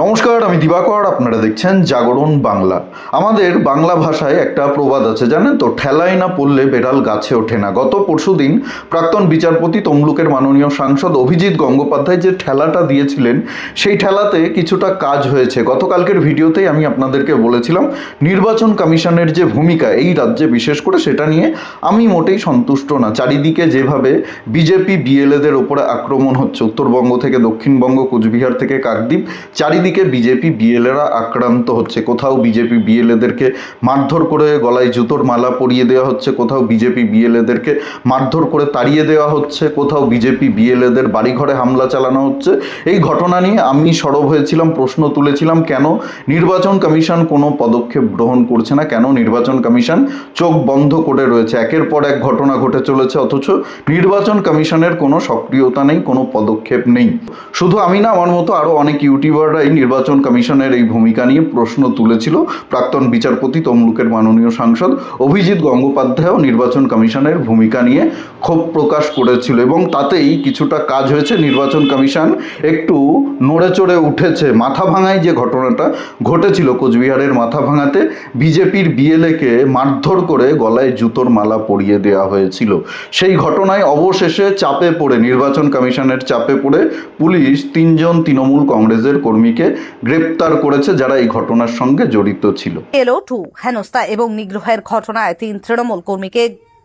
নমস্কার, আমি দিবাকর, আপনারা দেখছেন জাগরণ বাংলা। আমাদের বাংলা ভাষায় একটা প্রবাদ আছে, জানেন তো? ঠেলায় না পড়লে বেড়াল গাছে ওঠে না। গত পরশুদিন প্রাক্তন বিচারপতি তমলুকের মাননীয় সাংসদ অভিজিৎ গঙ্গোপাধ্যায় যে ঠেলাটা দিয়েছিলেন, সেই ঠেলাতে কিছুটা কাজ হয়েছে। গতকালকের ভিডিওতেই আমি আপনাদেরকে বলেছিলাম, নির্বাচন কমিশনের যে ভূমিকা এই রাজ্যে বিশেষ করে, সেটা নিয়ে আমি মোটেই সন্তুষ্ট না। চারিদিকে যেভাবে বিজেপি, বিএলএদের ওপরে আক্রমণ হচ্ছে, উত্তরবঙ্গ থেকে দক্ষিণবঙ্গ, কোচবিহার থেকে কাকদ্বীপ চারিদিকে বিজেপি বিএলএরা আক্রান্ত হচ্ছে। কোথাও বিজেপি বিএলএদেরকে মারধর করে গলায় জুতোর মালা পরিয়ে দেওয়া হচ্ছে, কোথাও বিজেপি বিএলএদেরকে মারধর করে তাড়িয়ে দেওয়া হচ্ছে, কোথাও বিজেপি বিএলএদের বাড়িঘরে হামলা চালানো হচ্ছে। এই ঘটনা নিয়ে আমি সরব হয়েছিলাম, প্রশ্ন তুলেছিলাম, কেন নির্বাচন কমিশন কোনো পদক্ষেপ গ্রহণ করছে না? কেন নির্বাচন কমিশন চোখ বন্ধ করে রয়েছে? একের পর এক ঘটনা ঘটে চলেছে, অথচ নির্বাচন কমিশনের কোনো সক্রিয়তা নেই, কোনো পদক্ষেপ নেই। শুধু আমি না, আমার মতো আরও অনেক ইউটিউবাররাই নির্বাচন কমিশনের এই ভূমিকা নিয়ে প্রশ্ন তুলেছিল প্রাক্তন বিচারপতি তমলুকের মাননীয় সাংসদ অভিজিৎ গঙ্গোপাধ্যায়ও নির্বাচন কমিশনের ভূমিকা নিয়ে ক্ষোভ প্রকাশ করেছিল এবং তাতেই কিছুটা কাজ হয়েছে। নির্বাচন কমিশন একটু নড়ে চড়ে উঠেছে। মাথা ভাঙায় যে ঘটনাটা ঘটেছিল কোচবিহারের মাথা ভাঙাতে, বিজেপির বিএলএকে মারধর করে গলায় জুতোর মালা পরিয়ে দেওয়া হয়েছিল। সেই ঘটনায় অবশেষে চাপে পড়ে, নির্বাচন কমিশনের চাপে পড়ে পুলিশ তিনজন তৃণমূল কংগ্রেসের কর্মীকে গ্রেপ্তার করেছে যারা এই ঘটনার সঙ্গে জড়িত ছিল। এলো টু, হেনস্থা এবং নিগ্রহের ঘটনায় তিন তৃণমূল কর্মীকে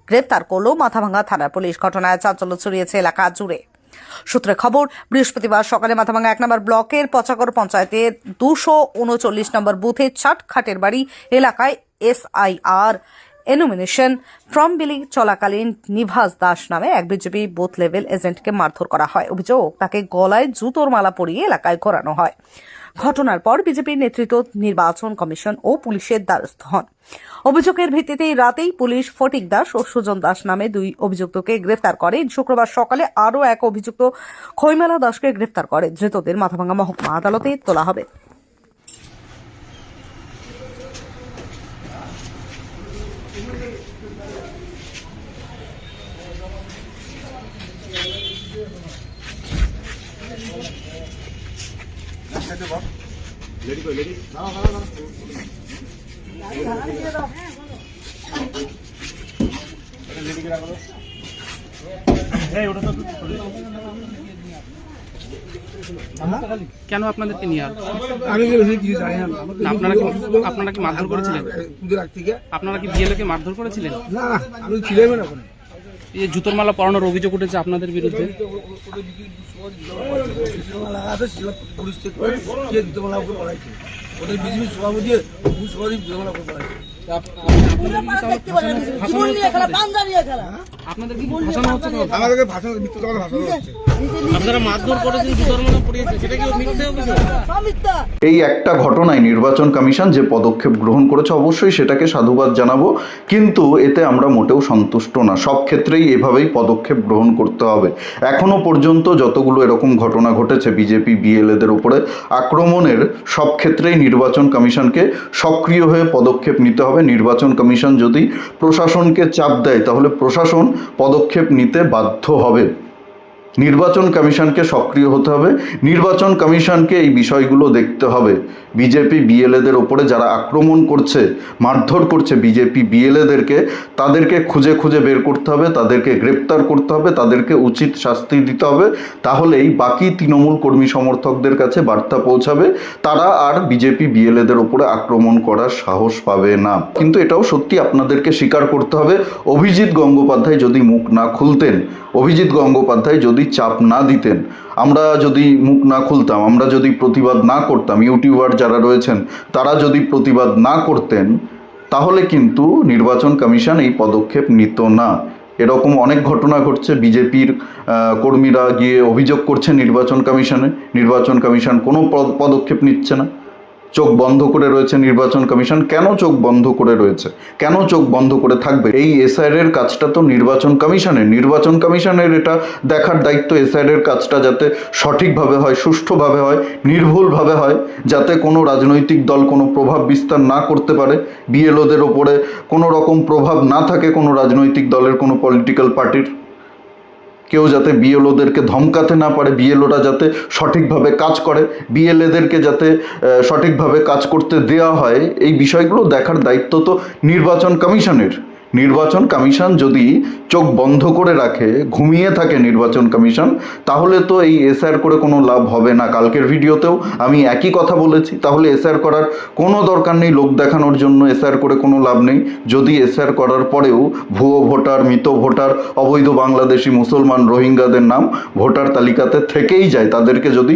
গ্রেপ্তার করল মাথাভাঙ্গা থানার পুলিশ। ঘটনায় চাঞ্চল্য ছড়িয়েছে এলাকা জুড়ে। সূত্রে খবর, বৃহস্পতিবার সকালে মাথাভাঙ্গা এক নম্বর ব্লকের পচাগর পঞ্চায়েতের দুশো উনচল্লিশ নম্বর বুথে চাট খাটের বাড়ি এলাকায় এসআইআর এনোমিনেশন ফর্ম বিলি চলাকালীন নিভাস দাস নামে এক বিজেপি বুথ লেভেল এজেন্টকে মারধর করা হয়। অভিযোগ, তাকে গলায় জুতোর মালা পরিয়ে এলাকায় ঘোরানো হয়। ঘটনার পর বিজেপির নেতৃত্ব নির্বাচন কমিশন ও পুলিশের দ্বারস্থ হন। অভিযোগের ভিত্তিতে রাতেই পুলিশ ফটিক দাস ও সুজন দাস নামে দুই অভিযুক্তকে গ্রেফতার করে। শুক্রবার সকালে আরও এক অভিযুক্ত খৈমেলা দাসকে গ্রেফতার করে। ধৃতদের মাথাভাঙ্গা মহকুমা আদালতে তোলা হবে। লেডি কই লেডি দাঁড়াও দাঁড়াও দাঁড়াও লেডি কে রাখো এই ওটা তো কেন আপনাদেরকে নিয়ে আসবে? আমি কিছু জানি না। আপনারা কি আপনারা কি মারধর করেছিলেন? পুজোর আগ থেকে। আপনারা কি বিএলওকে মারধর করেছিলেন? না না আমি ছিলাম না ওখানে। এই জুতোর মালা পরানোর অভিযোগ উঠেছে আপনাদের বিরুদ্ধে? ওদের বিজেপি সভাপতি সভাপতি আপনাদের কি ভাসানো হচ্ছে আমাদেরকে ভাষণ মিথ্যা কথা ভাষণ হচ্ছে। আপনারা মারধর করেছেন জুতোর মালা সেটা কি মিথ্যে অভিযোগ? এই একটা ঘটনায় নির্বাচন কমিশন যে পদক্ষেপ গ্রহণ করেছে অবশ্যই সেটাকে সাধুবাদ জানাব। কিন্তু এতে আমরা মোটেও সন্তুষ্ট না। সব ক্ষেত্রেই এভাবেই পদক্ষেপ গ্রহণ করতে হবে। এখনও পর্যন্ত যতগুলো এরকম ঘটনা ঘটেছে বিজেপি বিএলএদের উপরে আক্রমণের সব ক্ষেত্রেই নির্বাচন কমিশনকে সক্রিয় হয়ে পদক্ষেপ নিতে হবে। নির্বাচন কমিশন যদি প্রশাসনকে চাপ দেয় তাহলে প্রশাসন পদক্ষেপ নিতে বাধ্য হবে। নির্বাচন কমিশনকে সক্রিয় হতে হবে। নির্বাচন কমিশনকে এই বিষয়গুলো দেখতে হবে। বিজেপি, বিএলএদের ওপরে যারা আক্রমণ করছে, মারধর করছে বিজেপি, বিএলএদেরকে, তাদেরকে খুঁজে খুঁজে বের করতে হবে, তাদেরকে গ্রেপ্তার করতে হবে, তাদেরকে উচিত শাস্তি দিতে হবে। তাহলেই বাকি তৃণমূল কর্মী সমর্থকদের কাছে বার্তা পৌঁছাবে। তারা আর বিজেপি, বিএলএদের ওপরে আক্রমণ করার সাহস পাবে না। কিন্তু এটাও সত্যি আপনাদেরকে স্বীকার করতে হবে। অভিজিৎ গঙ্গোপাধ্যায় যদি মুখ না খুলতেন, অভিজিৎ গঙ্গোপাধ্যায় যদি চাপ না দিতেন। আমরা যদি মুখ না খুলতাম, আমরা যদি প্রতিবাদ না করতাম, ইউটিউবার যারা রয়েছেন, তারা যদি প্রতিবাদ না করতেন, তাহলে কিন্তু নির্বাচন কমিশন এই পদক্ষেপ নিত না। এরকম অনেক ঘটনা ঘটছে। বিজেপির কর্মীরা গিয়ে অভিযোগ করছে নির্বাচন কমিশনে। নির্বাচন কমিশন কোনো পদ- পদক্ষেপ নিচ্ছে না। চোখ বন্ধ করে রয়েছে নির্বাচন কমিশন? কেন চোখ বন্ধ করে রয়েছে? কেন চোখ বন্ধ করে থাকবে? এই এসআইআর এর কাজটা তো নির্বাচন কমিশনের। নির্বাচন কমিশনের এটা দেখার দায়িত্ব এসআইআর এর কাজটা যাতে সঠিকভাবে হয়, সুষ্ঠুভাবে হয়, নির্ভুলভাবে হয়, যাতে কোনো রাজনৈতিক দল কোনো প্রভাব বিস্তার না করতে পারে। বিএলওদের ওপরে কোনো রকম প্রভাব না থাকে কোনো রাজনৈতিক দলের, কোনো পলিটিক্যাল পার্টির কেউ যাতে বিএলওদেরকে ধমকাতে না পারে, বিএলওরা যাতে সঠিকভাবে কাজ করে, বিএলএদেরকে যাতে সঠিকভাবে কাজ করতে দেওয়া হয়, এই বিষয়গুলো দেখার দায়িত্ব তো নির্বাচন কমিশনের। নির্বাচন কমিশন যদি চোখ বন্ধ করে রাখে, ঘুমিয়ে থাকে নির্বাচন কমিশন, তাহলে তো এই এসআর করে কোনো লাভ হবে না। কালকের ভিডিওতেও আমি একই কথা বলেছি। তাহলে এসআর করার কোনো দরকার নেই, লোক দেখানোর জন্য এসআর করে কোনো লাভ নেই। যদি এসআর করার পরেও ভুয়ো ভোটার, মৃত ভোটার, অবৈধ বাংলাদেশি মুসলমান, রোহিঙ্গাদের নাম ভোটার তালিকাতে থেকেই যায়, তাদেরকে যদি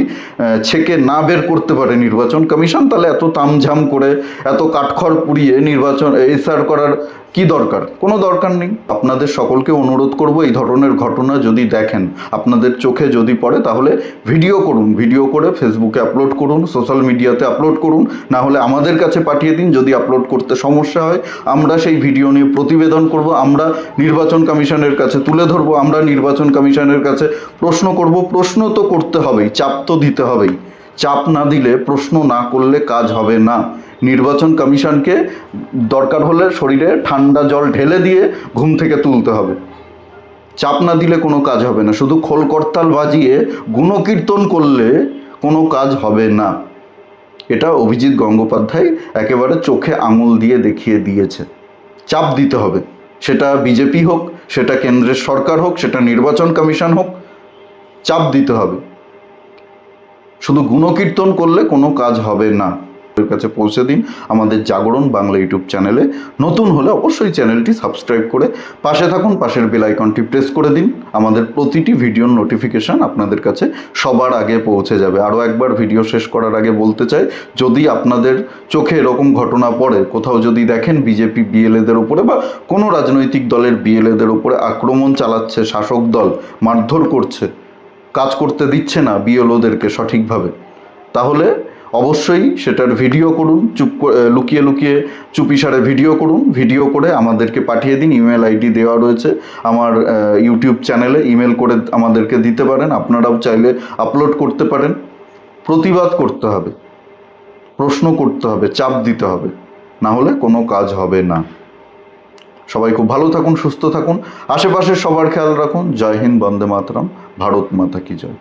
ছেকে না বের করতে পারে নির্বাচন কমিশন, তাহলে এত তামঝাম করে, এত কাঠখড় পুড়িয়ে নির্বাচন এসআর করার কি দরকার? কোনো দরকার নেই। আপনাদের সকলকে অনুরোধ করব এই ধরনের ঘটনা যদি দেখেন, আপনাদের চোখে যদি পড়ে, তাহলে ভিডিও করুন। ভিডিও করে ফেসবুকে আপলোড করুন সোশ্যাল মিডিয়াতে আপলোড করুন, না হলে আমাদের কাছে পাঠিয়ে দিন। যদি আপলোড করতে সমস্যা হয়, আমরা সেই ভিডিও নিয়ে প্রতিবেদন করব, আমরা নির্বাচন কমিশনের কাছে তুলে ধরবো, আমরা নির্বাচন কমিশনের কাছে প্রশ্ন করব। প্রশ্ন তো করতে হবেই, চাপ তো দিতে হবেই। চাপ না দিলে প্রশ্ন না করলে কাজ হবে না। নির্বাচন কমিশনকে দরকার হলে শরীরে ঠান্ডা জল ঢেলে দিয়ে ঘুম থেকে তুলতে হবে। চাপ না দিলে কোনো কাজ হবে না। শুধু খোল করতাল বাজিয়ে গুণকীর্তন করলে কোনো কাজ হবে না। এটা অভিজিৎ গঙ্গোপাধ্যায় একেবারে চোখে আঙুল দিয়ে দেখিয়ে দিয়েছে। চাপ দিতে হবে। সেটা বিজেপি হোক, সেটা কেন্দ্রের সরকার হোক, সেটা নির্বাচন কমিশন হোক, চাপ দিতে হবে। শুধু গুণকীর্তন করলে কোনো কাজ হবে না। কাছে পৌঁছে দিন আমাদের জাগরণ বাংলা ইউটিউব চ্যানেলে। নতুন হলে অবশ্যই চ্যানেলটি সাবস্ক্রাইব করে পাশে থাকুন, পাশের বেল আইকনটি প্রেস করে দিন। আমাদের প্রতিটি ভিডিওর নোটিফিকেশান আপনাদের কাছে সবার আগে পৌঁছে যাবে। আরও একবার ভিডিও শেষ করার আগে বলতে চাই, যদি আপনাদের চোখে এরকম ঘটনা পড়ে, কোথাও যদি দেখেন বিজেপি বিএলএদের উপরে বা কোনো রাজনৈতিক দলের বিএলএদের উপরে আক্রমণ চালাচ্ছে, শাসক দল মারধর করছে, কাজ করতে দিচ্ছে না বিএলওদেরকে সঠিকভাবে তাহলে অবশ্যই সেটার ভিডিও করুন, চুপ লুকিয়ে লুকিয়ে চুপিসারে ভিডিও করুন ভিডিও করে আমাদেরকে পাঠিয়ে দিন ইমেল আইডি দেওয়া রয়েছে, আমার ইউটিউব চ্যানেলে ইমেল করে আমাদেরকে দিতে পারেন, আপনারাও চাইলে আপলোড করতে পারেন, প্রতিবাদ করতে হবে, প্রশ্ন করতে হবে, চাপ দিতে হবে, না হলে কোনো কাজ হবে না। সবাই খুব ভালো থাকুন, সুস্থ থাকুন আশেপাশের সবার খেয়াল রাখুন, জয় হিন্দ, বন্দে মাতরম, ভারত মাতা কি জয়।